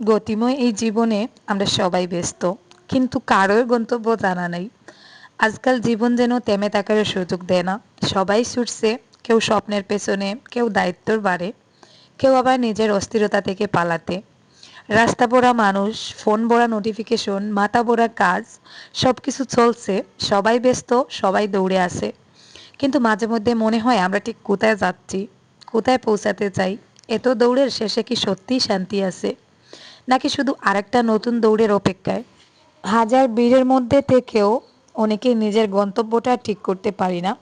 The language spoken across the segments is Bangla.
গতিময় এই জীবনে আমরা সবাই ব্যস্ত, কিন্তু কারোর গন্তব্য জানা নেই। আজকাল জীবন যেন তেমে থাকার সুযোগ দেয় না। সবাই ছুটছে, কেউ স্বপ্নের পেছনে, কেউ দায়িত্বর বারে, কেউ আবার নিজের অস্থিরতা থেকে পালাতে। রাস্তা ভরা মানুষ, ফোন ভরা নোটিফিকেশন মাথা ভরা কাজ সব কিছু চলছে, সবাই ব্যস্ত, সবাই দৌড়ে আছে কিন্তু মাঝে মধ্যে মনে হয় আমরা ঠিক কোথায় যাচ্ছি, কোথায় পৌঁছাতে চাই, এত দৌড়ের শেষে কি সত্যিই শান্তি আছে? নাকি শুধু আরেকটা নতুন দৌড়ের অপেক্ষায়? হাজার বীরের মধ্যে থেকেও অনেকে নিজের গন্তব্যটা ঠিক করতে পারি না।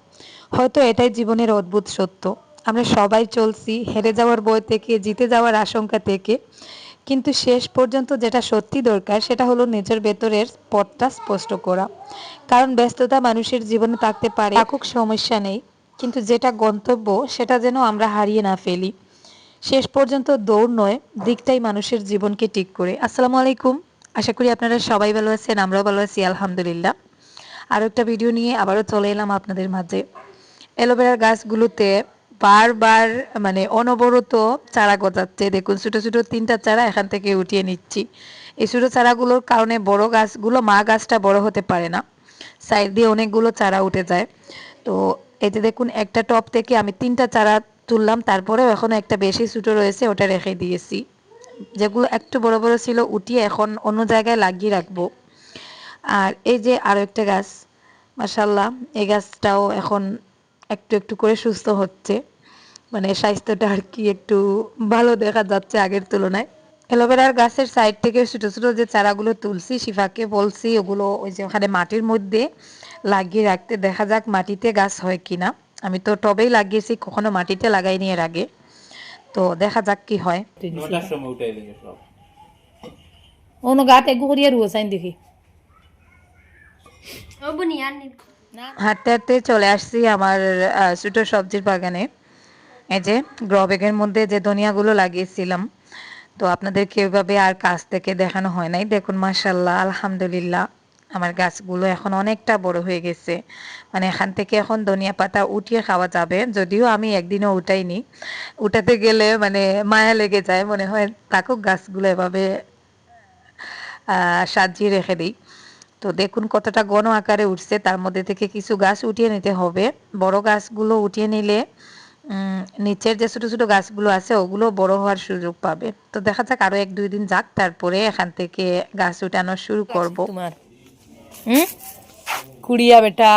হয়তো এটাই জীবনের অদ্ভুত সত্য। আমরা সবাই চলছি হেরে যাওয়ার বই থেকে, জিতে যাওয়ার আশঙ্কা থেকে। কিন্তু শেষ পর্যন্ত যেটা সত্যি দরকার, সেটা হলো নিজের ভেতরের পথটা স্পষ্ট করা। কারণ ব্যস্ততা মানুষের জীবনে থাকতে পারে, থাকুক সমস্যা নেই। কিন্তু যেটা গন্তব্য, সেটা যেন আমরা হারিয়ে না ফেলি। শেষ পর্যন্ত দৌড় নয়, দিকটাই মানুষের জীবনকে ঠিক করে। আসসালামু আলাইকুম। আশা করি আপনারা সবাই ভালো আছেন, আমরাও ভালো আছি, আলহামদুলিল্লাহ। আরও একটা ভিডিও নিয়ে আবারও চলে এলাম আপনাদের মাঝে। অ্যালোভেরার গাছগুলোতে বারবার মানে অনবরত চারা গজাচ্ছে। দেখুন, ছোটো ছোটো তিনটা চারা এখান থেকে উঠিয়ে নিচ্ছি। এই ছোটো চারাগুলোর কারণে বড় গাছগুলো, মা গাছটা বড় হতে পারে না। সাইড দিয়ে অনেকগুলো চারা উঠে যায়। তো এতে দেখুন, একটা টপ থেকে আমি তিনটা চারা তুললাম, তারপরেও এখনও একটা বেশি ছোটো রয়েছে, ওটা রেখে দিয়েছি। যেগুলো একটু বড় বড় ছিল, উঠিয়ে এখন অন্য জায়গায় লাগিয়ে রাখব। আর এই যে আরও একটা গাছ মাসাল্লাহ এই গাছটাও এখন একটু একটু করে সুস্থ হচ্ছে। মানে স্বাস্থ্যটা আর কি একটু ভালো দেখা যাচ্ছে আগের তুলনায়। অ্যালোভেরার গাছের সাইড থেকে ছোট ছোট যে চারাগুলো তুলছি, শিফাকে বলছি, ওগুলো ওই যে ওখানে মাটির মধ্যে লাগিয়ে রাখতে দেখা যাক মাটিতে গাছ হয় কিনা। আমি তো টবেই লাগিয়েছি কখনো মাটিতে লাগাইনি এর আগে। তো দেখা যাক কি হয়। অন্য গাত একগু করিয়া রুয়া দেখি। ও বুনিয়ান নি হাঁটতে হাঁটতে চলে আসছি আমার আহ, ছোট সবজির বাগানে। এই যে গ্রো ব্যাগের মধ্যে যে ধনিয়াগুলো লাগিয়েছিলাম। তো আপনাদেরকে ওইভাবে আর কাছ থেকে দেখানো হয় নাই? দেখুন মাসাল্লাহ আলহামদুলিল্লাহ। আমার গাছগুলো এখন অনেকটা বড় হয়ে গেছে। মানে এখান থেকে এখন ধনিয়া পাতা উঠিয়ে খাওয়া যাবে। যদিও আমি একদিনও উঠাইনি। উঠাতে গেলে মানে মায়া লেগে যায়। মনে হয় থাকুক গাছগুলো এভাবে সাজিয়ে রেখে দিই। তো দেখুন কতটা গণ আকারে উঠছে। তার মধ্যে থেকে কিছু গাছ উঠিয়ে নিতে হবে। বড় গাছগুলো উঠিয়ে নিলে উম, নিচের যে ছোট ছোট গাছগুলো আছে ওগুলো বড় হওয়ার সুযোগ পাবে। তো দেখা যাক আরও এক দুই দিন যাক। তারপরে এখান থেকে গাছ উঠানো শুরু করব। তোমার কুড়িয়া বেটা।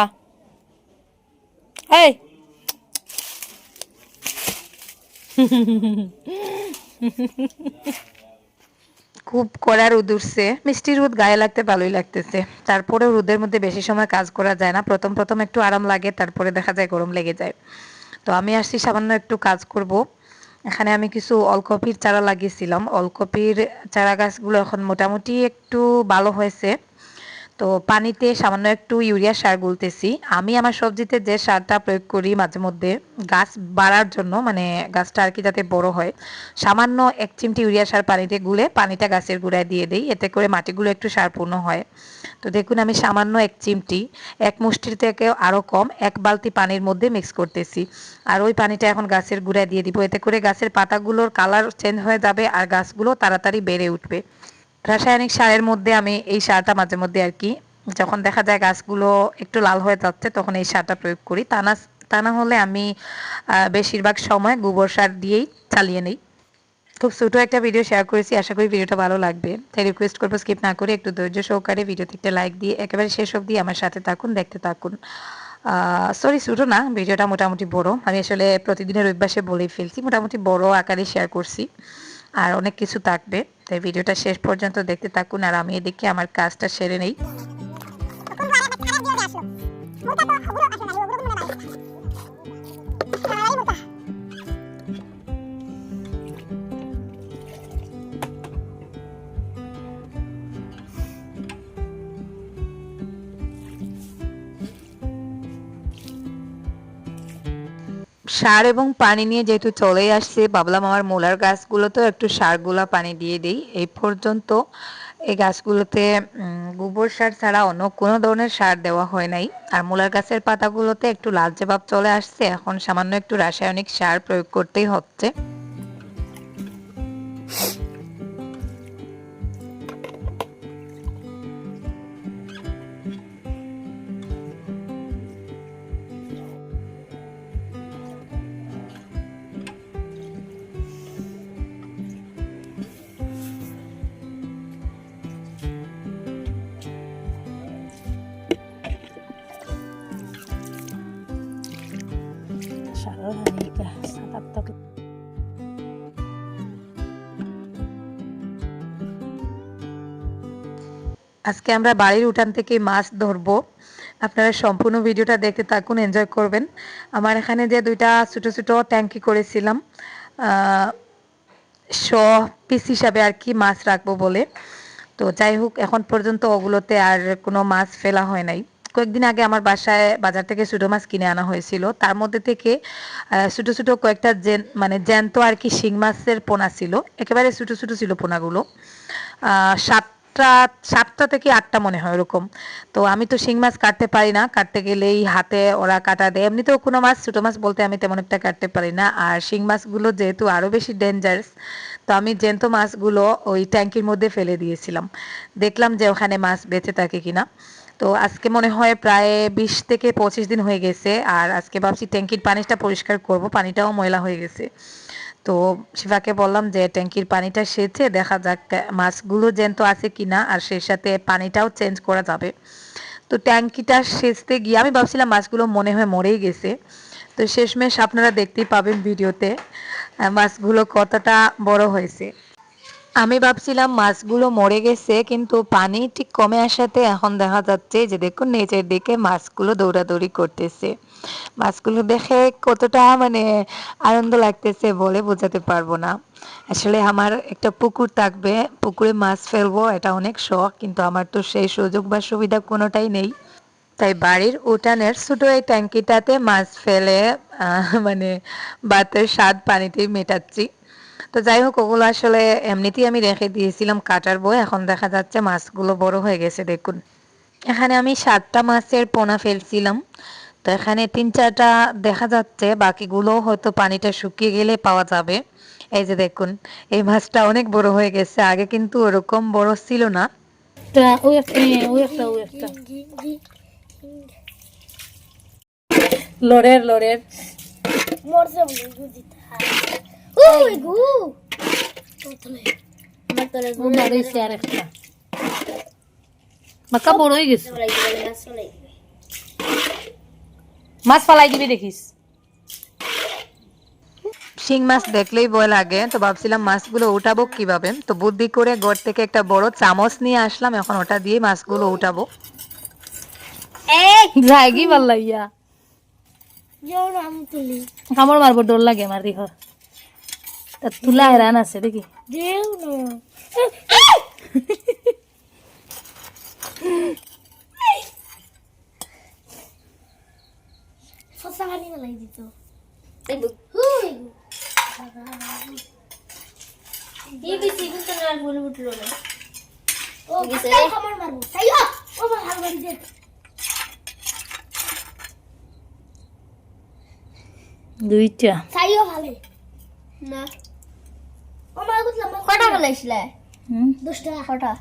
খুব কড়া রোদ উঠছে। মিষ্টি রোদ গায়ে লাগতে ভালোই লাগতেছে। তারপরে রোদের মধ্যে বেশি সময় কাজ করা যায় না। প্রথম প্রথম একটু আরাম লাগে, তারপরে দেখা যায় গরম লেগে যায়। তো আমি আসছি সামান্য একটু কাজ করব। এখানে আমি কিছু অলকপির চারা লাগিয়েছিলাম। অলকপির চারা গাছগুলো এখন মোটামুটি একটু ভালো হয়েছে। তো পানিতে সামান্য একটু ইউরিয়া সার গুলতেছি। আমি আমার সবজিতে যে সারটা প্রয়োগ করি মাঝে মধ্যে, গাছ বাড়ার জন্য মানে গাছটা আর কি যাতে বড় হয়, সামান্য এক চিমটি ইউরিয়া সার পানিতে গুলে পানিটা গাছের গোড়ায় দিয়ে দিই, এতে করে মাটিগুলো একটু সারপূর্ণ হয়। তো দেখুন, আমি সামান্য এক চিমটি, এক মুষ্টির থেকে আরও কম এক বালতি পানির মধ্যে মিক্স করতেছি। আর ওই পানিটা এখন গাছের গোড়ায় দিয়ে দিব, এতে করে গাছের পাতাগুলোর কালার চেঞ্জ হয়ে যাবে আর গাছগুলো তাড়াতাড়ি বেড়ে উঠবে। রাসায়নিক সারের মধ্যে আমি এই সারটা মাঝে মধ্যে আর কি, যখন দেখা যায় গাছগুলো একটু লাল হয়ে যাচ্ছে, তখন এই সারটা প্রয়োগ করি। তা না তা না হলে আমি বেশিরভাগ সময় গোবর সার দিয়েই চালিয়ে নিই। খুব ছোট একটা ভিডিও শেয়ার করেছি, আশা করি ভিডিওটা ভালো লাগবে। তাই রিকোয়েস্ট করব স্কিপ না করে একটু ধৈর্য সহকারে ভিডিওতে একটা লাইক দিয়ে একেবারে শেষ অবধি আমার সাথে থাকুন, দেখতে থাকুন। সরি ছোটো না ভিডিওটা মোটামুটি বড়। আমি আসলে প্রতিদিনের অভ্যাসে বলেই ফেলছি, মোটামুটি বড় আকারে শেয়ার করছি। আর অনেক কিছু থাকবে। তাই ভিডিওটা শেষ পর্যন্ত দেখতে থাকুন আর আমি এদিকে আমার কাজটা সেরে নেই। সার এবং পানি নিয়ে যেহেতু চলেই আসছে, ভাবলাম আমার মূলার গাছগুলোতেও একটু সারগুলা পানি দিয়ে দিই। এই পর্যন্ত এই গাছগুলোতে গোবর সার ছাড়া অন্য কোনো ধরনের সার দেওয়া হয় নাই। আর মূলার গাছের পাতাগুলোতে একটু লালচে ভাব চলে আসছে, এখন সামান্য একটু রাসায়নিক সার প্রয়োগ করতেই হচ্ছে। তখন আজকে আমরা বাড়ির উঠান থেকে মাছ ধরব। আপনারা সম্পূর্ণ ভিডিওটা দেখতে থাকুন এনজয় করবেন। আমার এখানে যে দুইটা ছোট ছোট ট্যাঙ্কি করেছিলাম শ পিস হিসাবে আর কি মাছ রাখব বলে। তো যাই হোক, এখন পর্যন্ত ওগুলোতে আর কোনো মাছ ফেলা হয় নাই। কয়েকদিন আগে আমার বাসায় বাজার থেকে ছোটো মাছ কিনে আনা হয়েছিল। তার মধ্যে থেকে ছোটো ছোটো কয়েকটা জেন মানে জ্যান্ত আর কি শিং মাছের পোনা ছিল। একেবারে ছোটো ছোটো ছিল পোনাগুলো। আহ, সাতটা সাতটা থেকে আটটা মনে হয় ওরকম। তো আমি তো শিং মাছ কাটতে পারি না। কাটতে গেলেই হাতে ওরা কাটা দেয়। এমনিতেও কোনো মাছ ছোটো মাছ বলতে আমি তেমন একটা কাটতে পারি না। আর শিং মাছগুলো যেহেতু আরও বেশি ডেঞ্জারাস তো আমি জ্যান্ত মাছগুলো ওই ট্যাঙ্কির মধ্যে ফেলে দিয়েছিলাম। দেখলাম যে ওখানে মাছ বেঁচে থাকে কিনা। তো আজকে মনে হয় প্রায় বিশ থেকে পঁচিশ দিন হয়ে গেছে, আর আজকে ভাবছি ট্যাঙ্কির পানিটা পরিষ্কার করব, পানিটাও ময়লা হয়ে গেছে। তো শিফাকে বললাম যে ট্যাঙ্কির পানিটা সেচে দেখা যাক মাছগুলো জ্যান্ত আছে কিনা, আর সেই সাথে পানিটাও চেঞ্জ করা যাবে। তো ট্যাঙ্কিটা সেচতে গিয়ে আমি ভাবছিলাম মাছগুলো মনে হয় মরেই গেছে। তো শেষমেশ আপনারা দেখতেই পাবেন ভিডিওতে মাছগুলো কতটা বড় হয়েছে। আমি ভাবছিলাম মাছগুলো মরে গেছে, কিন্তু পানি ঠিক কমে আসাতে এখন দেখা যাচ্ছে যে দেখুন নিচের দিকে মাছগুলো দৌড়াদৌড়ি করতেছে। মাছগুলো দেখে কতটা মানে আনন্দ লাগতেছে বলে বোঝাতে পারব না। আসলে আমার একটা পুকুর থাকবে, পুকুরে মাছ ফেলব, এটা অনেক শখ, কিন্তু আমার তো সেই সুযোগ বা সুবিধা কোনোটাই নেই। তাই বাড়ির উঠানের ছোটো এই ট্যাঙ্কিটাতে মাছ ফেলে মানে বাতের স্বাদ পানিতেই মেটাচ্ছি। তো যাই হোক ওগুলো আসলে এমনিতেই আমি রেখে দিয়েছিলাম কাটার বই। এখন দেখা যাচ্ছে মাছগুলো বড় হয়ে গেছে দেখুন। এখানে আমি সাতটা মাছের পোনা ফেলছিলাম। তো এখানে তিন চারটা দেখা যাচ্ছে বাকিগুলো হয়তো পানিটা শুকিয়ে গেলে পাওয়া যাবে। এই যে দেখুন এই মাছটা অনেক বড় হয়ে গেছে আগে কিন্তু ওরকম বড় ছিল না। লড়ের লড়ের। বড় হয়ে গেছে মাছ ফালাই দিবি দেখিস শিং মাছ দেখলেই ভয় লাগে তো ভাবছিলাম মাছগুলো উঠাবো কীভাবে? তো বুদ্ধি করে ঘর থেকে একটা বড় চামচ নিয়ে আসলাম এখন ওটা দিয়ে মাছগুলো উঠাবো। জাগি ভালো লাগিয়া যেও না আমি তুলি। কামড় মারবো ডর লাগে আমার তা তুলা হেরান আছে দেখি। দুইটা। তাইও ভালো। না। কটা দশটা কটা?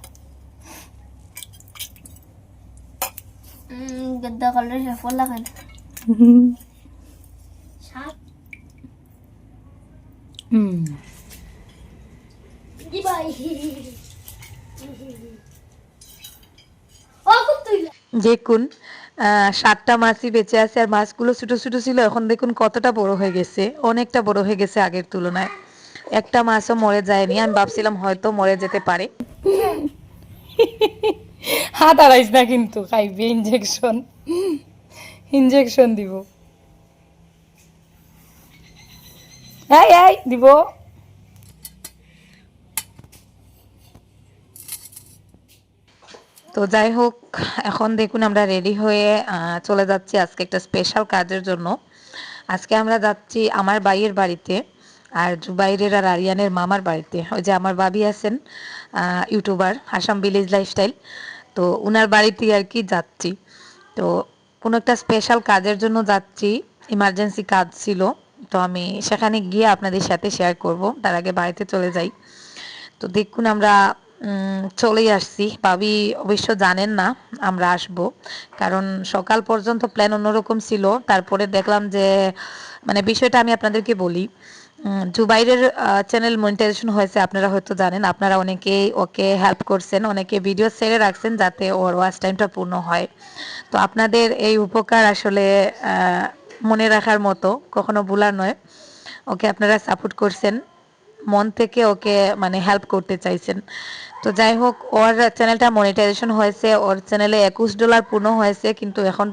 গদ্দা কালার সফল লাগান সাত হুম দি ভাই দেখুন আহ, সাতটা মাছই বেঁচে আছে আর মাছগুলো ছোট ছোট ছিল এখন দেখুন কতটা বড় হয়ে গেছে অনেকটা বড় হয়ে গেছে আগের তুলনায়। একটা মাছও মরে যায়নি। আমি ভাবছিলাম হয়তো মরে যেতে পারে। হাত আড়াইস না কিন্তু খাইবি ইঞ্জেকশন ইঞ্জেকশন দিব। এই এই দিব। তো যাই হোক এখন দেখুন আমরা রেডি হয়ে চলে যাচ্ছি আজকে একটা স্পেশাল কাজের জন্য। আজকে আমরা যাচ্ছি আমার বাইয়ের বাড়িতে। আর জুবাইরের আর আরিয়ানের মামার বাড়িতে। ওই যে আমার বাবি আছেন ইউটিউবার, আসাম ভিলেজ লাইফস্টাইল। তো উনার বাড়িতে আর কি যাচ্ছি। তো কোনো একটা স্পেশাল কাজের জন্য যাচ্ছি ইমার্জেন্সি কাজ ছিল। তো আমি সেখানে গিয়ে আপনাদের সাথে শেয়ার করব, তার আগে বাড়িতে চলে যাই। তো দেখুন আমরা চলেই আসছি। ভাবি অবশ্য জানেন না, আমরা আসব। কারণ সকাল পর্যন্ত প্ল্যান অন্যরকম ছিল। তারপরে দেখলাম যে মানে বিষয়টা আমি আপনাদেরকে বলি। জুবাইরের চ্যানেল মনিটাইজেশন হয়েছে, আপনারা হয়তো জানেন। আপনারা অনেকেই ওকে হেল্প করছেন, অনেকে ভিডিও ছেড়ে রাখছেন যাতে ওর ওয়াচ টাইমটা পূর্ণ হয়। তো আপনাদের এই উপকার আসলে মনে রাখার মতো, কখনো ভুলার নয়। ওকে আপনারা সাপোর্ট করছেন, মন থেকে ওকে মানে হেল্প করতে চাইছেন। তো যাই হোক, ওর চ্যানেলটা মনিটাইজেশন হয়েছে, ওর চ্যানেলে একুশ ডলার পূর্ণ হয়েছে, কিন্তু এখন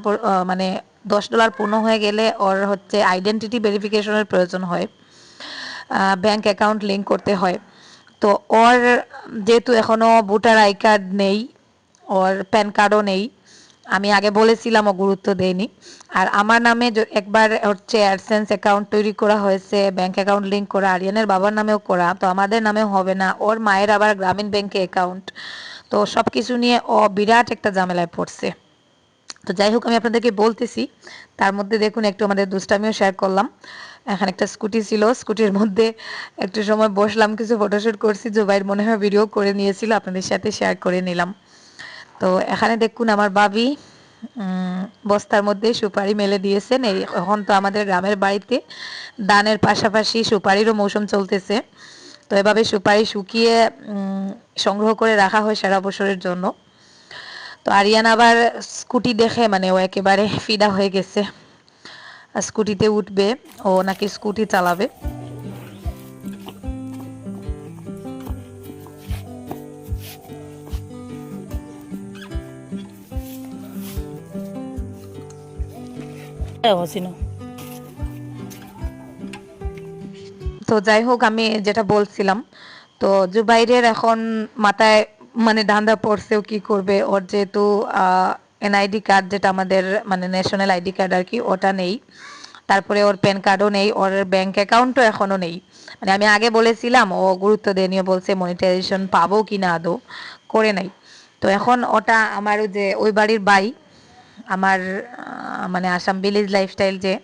মানে দশ ডলার পূর্ণ হয়ে গেলে ওর হচ্ছে আইডেন্টিটি ভেরিফিকেশনের প্রয়োজন হয়। ব্যাংক অ্যাকাউন্ট লিংক করতে হয়। তো ওর যেহেতু এখনও ভোটার আই কার্ড নেই ওর প্যান কার্ডও নেই, আমি আগে বলেছিলাম, ও গুরুত্ব দেয়নি। আর আমার নামে একবার হচ্ছে অ্যাডসেন্স অ্যাকাউন্ট তৈরি করা হয়েছে ব্যাংক অ্যাকাউন্ট লিংক করা, আরিয়ানের বাবার নামেও করা, তো আমাদের নামেও হবে না, ওর মায়ের আবার গ্রামীণ ব্যাংকে অ্যাকাউন্ট তো সব কিছু নিয়ে ও বিরাট একটা ঝামেলায় পড়ছে। তো যাই হোক, আমি আপনাদেরকে বলতেছি, তার মধ্যে দেখুন, একটু আমাদের দুষ্টামিও শেয়ার করলাম। এখানে একটা স্কুটি ছিল, স্কুটির মধ্যে একটু সময় বসলাম, কিছু ফটোশুট করছি, জুবাইর মনে হয় ভিডিও করে নিয়েছিল, আপনাদের সাথে শেয়ার করে নিলাম। তো এখানে দেখুন আমার বাবি বস্তার মধ্যে সুপারি মেলে দিয়েছেন, এই এখন তো আমাদের গ্রামের বাড়িতে দানের পাশাপাশি সুপারিরও মৌসুম চলতেছে। তো এভাবে সুপারি শুকিয়ে সংগ্রহ করে রাখা হয় সারা বছরের জন্য। তো আরিয়ান আবার স্কুটি দেখে মানে ও একেবারে ফিদা হয়ে গেছে। স্কুটিতে উঠবে ও নাকি স্কুটি চালাবে। তো যাই হোক আমি যেটা বলছিলাম তো জুবাইরের এখন মাথায় মানে ধান্দা পড়ছেও কি করবে। ওর যেহেতু এনআইডি কার্ড যেটা আমাদের মানে ন্যাশনাল আইডি কার্ড আর কি, ওটা নেই। তারপরে ওর প্যান কার্ডও নেই, ওর ব্যাংক অ্যাকাউন্টও এখনও নেই। মানে আমি আগে বলেছিলাম, ও গুরুত্ব দিয়ে নিয়ে বলছে মনিটাইজেশন পাবো কি না আদৌ? করে নাই। তো এখন ওটা আমার যে, ওই বাড়ির বাই আমার মানে আসাম ভিলেজ লাইফস্টাইল যে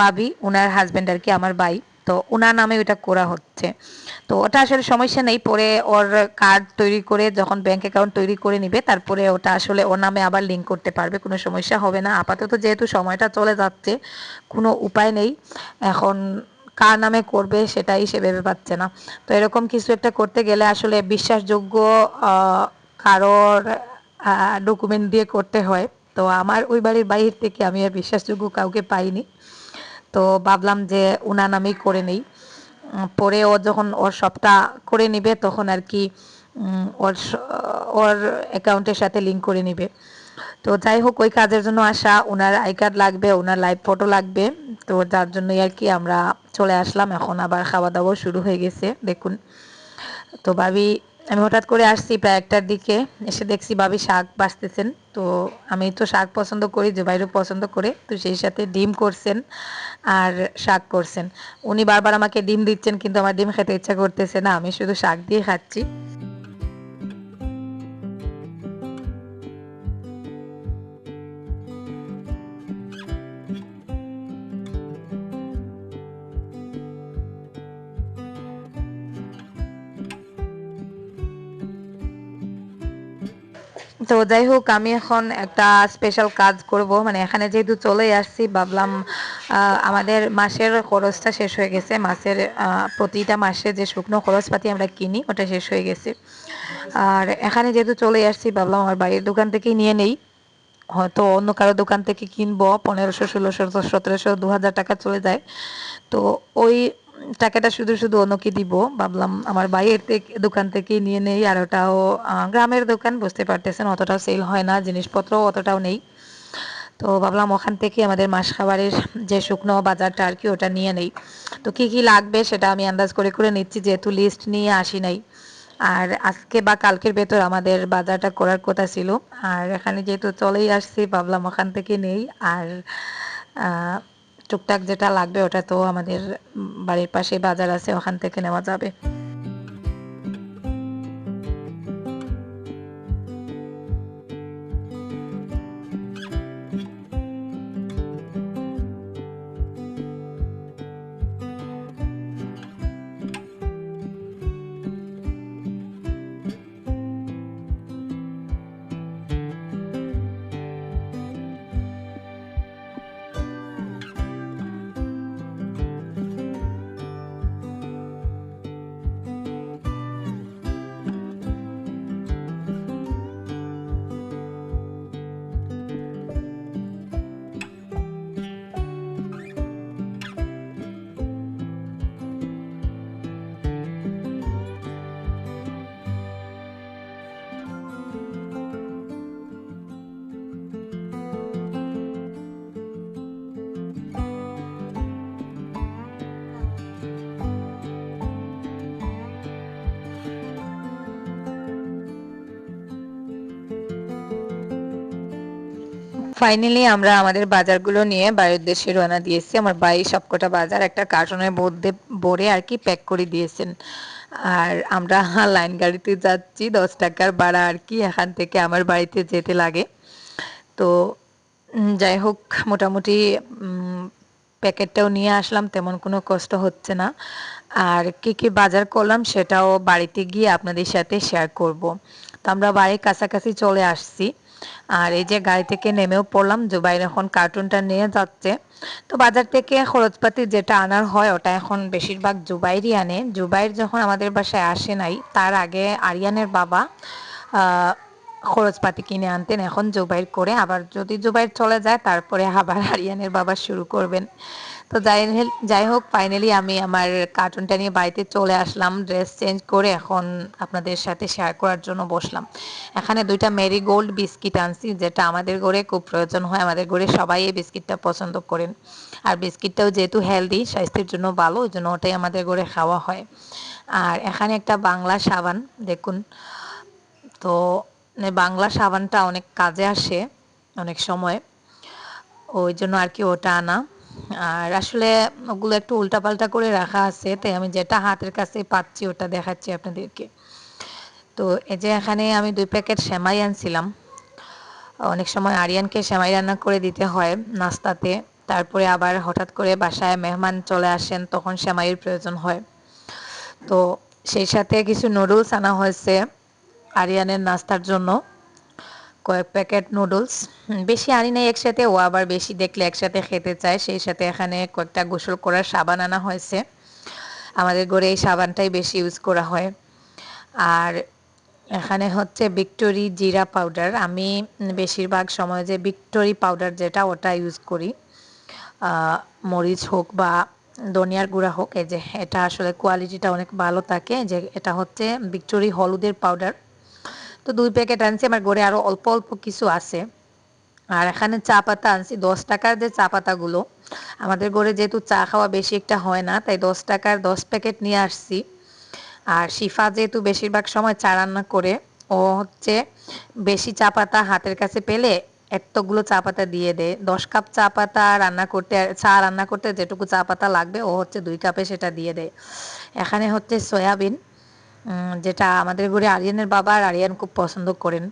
বাবি ওনার হাজব্যান্ড আর কি, আমার ভাই। তো ওনার নামে ওটা করা হচ্ছে। তো ওটা আসলে সমস্যা নেই, পরে ওর কার্ড তৈরি করে যখন ব্যাংক অ্যাকাউন্ট তৈরি করে নিবে, তারপরে ওটা আসলে ওর নামে আবার লিঙ্ক করতে পারবে, কোনো সমস্যা হবে না। আপাতত যেহেতু সময়টা চলে যাচ্ছে, কোনো উপায় নেই। এখন কার নামে করবে সেটাই সে ভেবে পাচ্ছে না। তো এরকম কিছু একটা করতে গেলে আসলে বিশ্বাসযোগ্য কারোর ডকুমেন্ট দিয়ে করতে হয়। তো আমার ওই বাড়ির বাইরে থেকে আমি আর বিশ্বাসযোগ্য কাউকে পাইনি। তো ভাবলাম যে উনার নামেই করে নেই। পরে ও যখন ওর সবটা করে নিবে তখন আর কি ওর ওর অ্যাকাউন্টের সাথে লিংক করে নিবে। তো যাই হোক, ওই কাজের জন্য আসা ওনার আই কার্ড লাগবে ওনার লাইভ ফটো লাগবে। তো যার জন্যই আর কি আমরা চলে আসলাম। এখন আবার খাওয়া দাওয়া শুরু হয়ে গেছে, দেখুন। তো ভাবি আমি হঠাৎ করে আসছি প্রায় একটার দিকে, এসে দেখছি ভাবি শাক বাঁচতেছেন। তো আমি তো শাক পছন্দ করি জুবাইরও পছন্দ করে, তো সেই সাথে ডিম করছেন আর শাক করছেন। উনি বারবার আমাকে ডিম দিচ্ছেন, কিন্তু আমার ডিম খেতে ইচ্ছা করতেছে না, আমি শুধু শাক দিয়ে খাচ্ছি। তো যাই হোক, আমি এখন একটা স্পেশাল কাজ করব। মানে এখানে যেহেতু চলে আসছি, ভাবলাম আমাদের মাসের খরচটা শেষ হয়ে গেছে। মাসের প্রতিটা মাসে যে শুকনো খরচপাতি আমরা কিনি, ওটা শেষ হয়ে গেছে। আর এখানে যেহেতু চলে আসছি, ভাবলাম আমার বাড়ির দোকান থেকেই নিয়ে নেই। হয়তো অন্য কারও দোকান থেকে কিনবো, পনেরোশো, ষোলোশো, সতেরোশো, দু হাজার টাকা চলে যায়। তো ওই টাকাটা শুধু শুধু অন্যকে দিব। ভাবলাম আমার বাইরের থেকে, দোকান থেকেই নিয়ে নেই, আর ওটাও গ্রামের দোকান, বুঝতে পারতেছেন, অতটাও সেল হয় না জিনিসপত্র অতটাও নেই। তো ভাবলাম ওখান থেকে আমাদের মাস খাবারের যে শুকনো বাজারটা আর কি, ওটা নিয়ে নেই। তো কি কি লাগবে সেটা আমি আন্দাজ করে করে নিচ্ছি, যেহেতু লিস্ট নিয়ে আসি নাই। আর আজকে বা কালকের ভেতর আমাদের বাজারটা করার কথা ছিল। আর এখানে যেহেতু চলেই আসছি, ভাবলাম ওখান থেকে নেই। আর টুকটাক যেটা লাগবে ওটা তো আমাদের বাড়ির পাশে বাজার আছে ওখান থেকে নেওয়া যাবে। ফাইনালি আমরা আমাদের বাজারগুলো নিয়ে বাড়ির উদ্দেশ্যে রওনা দিয়েছি। আমার ভাই সবকটা বাজার একটা কার্টনের মধ্যে ভরে আর কি প্যাক করে দিয়েছেন। আর আমরা লাইন গাড়িতে যাচ্ছি, দশ টাকার ভাড়া আর কি, এখান থেকে আমার বাড়িতে যেতে লাগে। তো যাই হোক, মোটামুটি প্যাকেটটাও নিয়ে আসলাম, তেমন কোনো কষ্ট হচ্ছে না। আর কি কি বাজার করলাম সেটাও বাড়িতে গিয়ে আপনাদের সাথে শেয়ার করব। তো আমরা বাড়ির কাছাকাছি চলে আসছি। আর এই যে গাড়ি থেকে নেমেও পড়লাম, জুবাইর এখন কার্টুনটা নিয়ে যাচ্ছে। তো বাজার থেকে খরচপাতি যেটা আনার হয়, ওটা এখন বেশিরভাগ জুবাইরই আনে। জুবাইর যখন আমাদের বাসায় আসে নাই, তার আগে আরিয়ানের বাবা খরচপাতি কিনে আনতেন। এখন জুবাইর করে আবার যদি জুবাইর চলে যায়, তারপরে আবার আরিয়ানের বাবা শুরু করবেন। তো যাই যাই হোক ফাইনালি আমি আমার কার্টুনটা নিয়ে বাড়িতে চলে আসলাম ড্রেস চেঞ্জ করে এখন আপনাদের সাথে শেয়ার করার জন্য বসলাম। এখানে দুইটা মেরি গোল্ড বিস্কিট আনছি, যেটা আমাদের ঘরে খুব প্রয়োজন হয়, আমাদের ঘরে সবাই এই বিস্কিটটা পছন্দ করেন। আর বিস্কিটটাও যেহেতু হেলদি স্বাস্থ্যের জন্য ভালো, ওই জন্য ওটাই আমাদের ঘরে খাওয়া হয়। আর এখানে একটা বাংলা সাবান, দেখুন। তো মানে বাংলা সাবানটা অনেক কাজে আসে, অনেক সময়। ওই জন্য আর কি ওটা আনা। আর আসলে ওগুলো একটু উল্টাপাল্টা করে রাখা আছে, তাই আমি যেটা হাতের কাছে পাচ্ছি ওটা দেখাচ্ছি আপনাদেরকে। তো এই যে এখানে আমি দুই প্যাকেট সেমাই আনছিলাম। অনেক সময় আরিয়ানকে সেমাই রান্না করে দিতে হয় নাস্তাতে, তারপরে আবার হঠাৎ করে বাসায় মেহমান চলে আসেন, তখন সেমাইয়ের প্রয়োজন হয়। তো সেই সাথে কিছু নুডলস আনা হয়েছে আরিয়ানের নাস্তার জন্য। কয়েক প্যাকেট নুডলস। বেশি আনি নাই একসাথে, ও আবার বেশি দেখলে একসাথে খেতে চায়। সেই সাথে এখানে কয়েকটা গোসল করার সাবান আনা হয়েছে। আমাদের ঘরে এই সাবানটাই বেশি ইউজ করা হয়। আর এখানে হচ্ছে ভিক্টোরি জিরা পাউডার। আমি বেশিরভাগ সময় যে ভিক্টোরি পাউডার যেটা, ওটা ইউজ করি। মরিচ হোক বা ধনিয়ার গুঁড়া হোক, এই যে এটা আসলে কোয়ালিটিটা অনেক ভালো থাকে। যে এটা হচ্ছে ভিক্টোরি হলুদের পাউডার। তো দুই প্যাকেট আনছি, আমার ঘরে আরও অল্প অল্প কিছু আছে। আর এখানে চা পাতা আনছি, দশ টাকার যে চা পাতাগুলো। আমাদের ঘরে যেহেতু চা খাওয়া বেশি একটা হয় না, তাই দশ টাকার দশ প্যাকেট নিয়ে আসছি। আর শিফা যেহেতু বেশিরভাগ সময় চা রান্না করে, ও হচ্ছে বেশি চা পাতা হাতের কাছে পেলে এতগুলো চা পাতা দিয়ে দেয়। দশ কাপ চা পাতা রান্না করতে, চা রান্না করতে যেটুকু চা পাতা লাগবে, ও হচ্ছে দুই কাপে সেটা দিয়ে দেয়। এখানে হচ্ছে সয়াবিন যেটা আমাদের ঘরে আরিয়ানের বাবা আর আরিয়ান খুব পছন্দ করেন।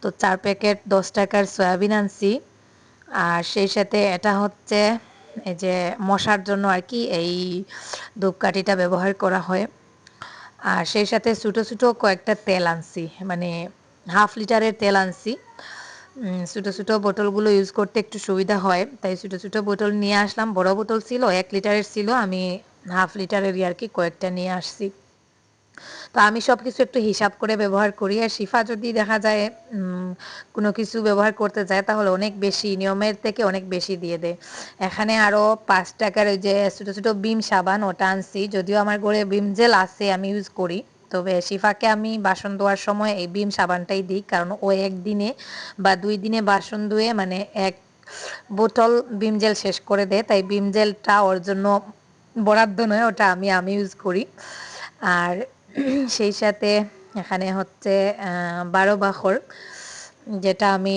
তো চার প্যাকেট দশ টাকার সয়াবিন আনছি। আর সেই সাথে এটা হচ্ছে এই যে মশার জন্য আর কি এই ধূপকাঠিটা ব্যবহার করা হয়। আর সেই সাথে ছোটো ছোটো কয়েকটা তেল আনছি মানে হাফ লিটারের তেল আনছি। ছোটো ছোটো বোতলগুলো ইউজ করতে একটু সুবিধা হয়, তাই ছোটো ছোটো বোতল নিয়ে আসলাম। বড় বোতল ছিল, এক লিটারের ছিল, আমি হাফ লিটারেরই আর কি কয়েকটা নিয়ে আসছি। তো আমি সব কিছু একটু হিসাব করে ব্যবহার করি। আর শিফা যদি দেখা যায় কোনো কিছু ব্যবহার করতে যায়, তাহলে অনেক বেশি, নিয়মের থেকে অনেক বেশি দিয়ে দেয়। এখানে আরও পাঁচ টাকার ওই যে ছোটো ছোটো বিম সাবান, ওটা আনছি। যদিও আমার ঘরে বিম জেল আছে, আমি ইউজ করি। তবে শিফাকে আমি বাসন ধোয়ার সময় এই বিম সাবানটাই দিই, কারণ ও একদিনে বা দুই দিনে বাসন ধুয়ে মানে এক বোতল বিম জেল শেষ করে দেয়। তাই বিম জেলটা ওর জন্য বরাদ্দ নয়, ওটা আমি আমি ইউজ করি। আর সেই সাথে এখানে হচ্ছে বারো বাখর, যেটা আমি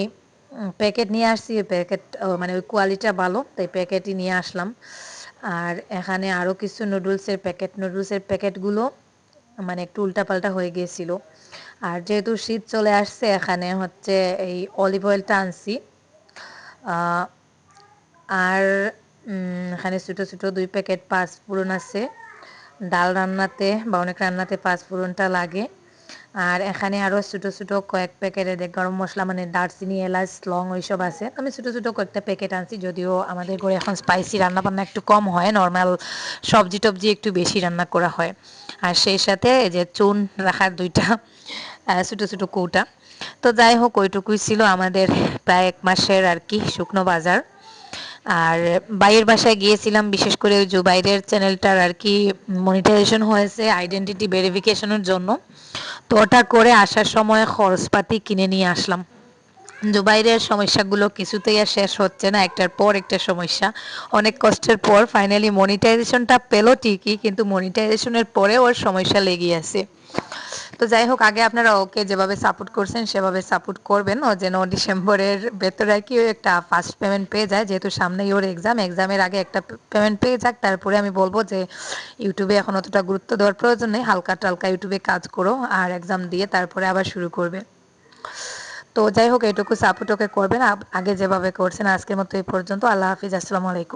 প্যাকেট নিয়ে আসছি প্যাকেট মানে ওই কোয়ালিটিটা ভালো, তাই প্যাকেটই নিয়ে আসলাম। আর এখানে আরও কিছু নুডলসের প্যাকেট নুডলসের প্যাকেটগুলো মানে একটু উল্টাপাল্টা হয়ে গিয়েছিল। আর যেহেতু শীত চলে আসছে, এখানে হচ্ছে এই অলিভ অয়েলটা আনছি। আর এখানে ছোটো ছোটো দুই প্যাকেট পাঁচ ফোড়ন আছে। ডাল রান্নাতে বা অনেক রান্নাতে পাঁচ ফোড়নটা লাগে। আর এখানে আরও ছোটো ছোটো কয়েক প্যাকেটের গরম মশলা মানে দারচিনি, এলাচ, লং ওইসব আছে। আমি ছোটো ছোটো কয়েকটা প্যাকেট আনছি, যদিও আমাদের ঘরে এখন স্পাইসি রান্না বান্না একটু কম হয় নর্মাল সবজি টবজি একটু বেশি রান্না করা হয়। আর সেই সাথে যে চুন রাখার দুইটা ছোট ছোট কৌটা। তো যাই হোক, ওইটুকুই ছিল আমাদের প্রায় এক মাসের আর কি শুকনো বাজার। আর বাইরের বাসায় গিয়েছিলাম, বিশেষ করে ওই জুবাইরের চ্যানেলটার আর কি মনিটাইজেশন হয়েছে আইডেন্টিটি ভেরিফিকেশনের জন্য। তো ওটা করে আসার সময় খরচপাতি কিনে নিয়ে আসলাম। জুবাইরের সমস্যাগুলো কিছুতেই আর শেষ হচ্ছে না, একটার পর একটা সমস্যা। অনেক কষ্টের পর ফাইনালি মনিটাইজেশনটা পেল ঠিকই, কিন্তু মনিটাইজেশনের পরে ওর সমস্যা লেগে আছে। তো যাই হোক, আগে আপনারা ওকে যেভাবে সাপোর্ট করছেন, সেভাবে সাপোর্ট করবেন। ও যেন ডিসেম্বরের ভেতরে আর কি একটা ফার্স্ট পেমেন্ট পেয়ে যায়। যেহেতু সামনেই ওর এক্সাম এক্সামের আগে একটা পেমেন্ট পেয়ে যাক। তারপরে আমি বলব যে ইউটিউবে এখন অতটা গুরুত্ব দেওয়ার প্রয়োজন নেই। হালকা টালকা ইউটিউবে কাজ করো আর এক্সাম দিয়ে তারপরে আবার শুরু করবে। তো যাই হোক, এটুকু সাপোর্ট ওকে করবেন। আগে যেভাবে করছেন, আজকের মতো এই পর্যন্ত। আল্লাহ হাফিজ। আসসালামু আলাইকুম।